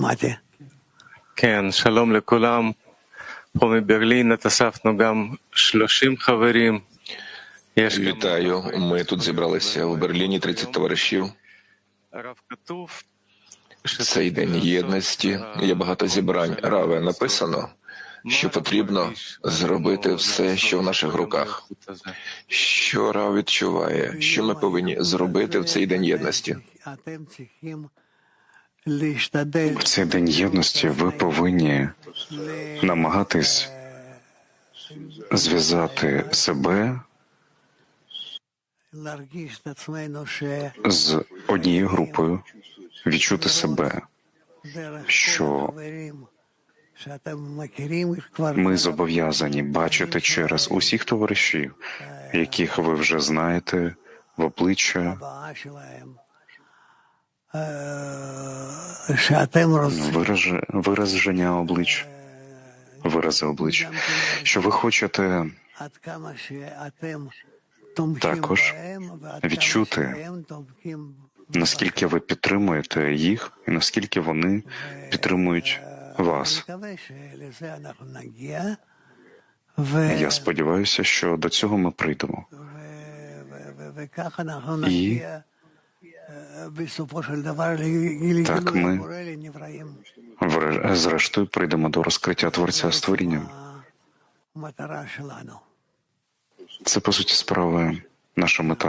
מתי. כן, שלום לכולם. פה מברלין אספנו גם 30 חברים. יש גם Вітаю. Ми тут зібралися у Берліні 30 товаришів. הרב כתוב що Цей день єдності. Є багато зібрань. Раве написано, що потрібно зробити все, що в наших руках. Що Рав відчуває, що ми повинні зробити в цей день єдності. В цей день єдності ви повинні намагатись зв'язати себе з однією групою, відчути себе, що ми зобов'язані бачити через усіх товаришів, яких ви вже знаєте в обличчя. Вираж... вираження облич, вирази облич, що ви хочете також відчути, наскільки ви підтримуєте їх, і наскільки вони підтримують вас. Я сподіваюся, що до цього ми прийдемо. І так ми зрештою прийдемо до розкриття творця створіння. Це по суті справи наша мета.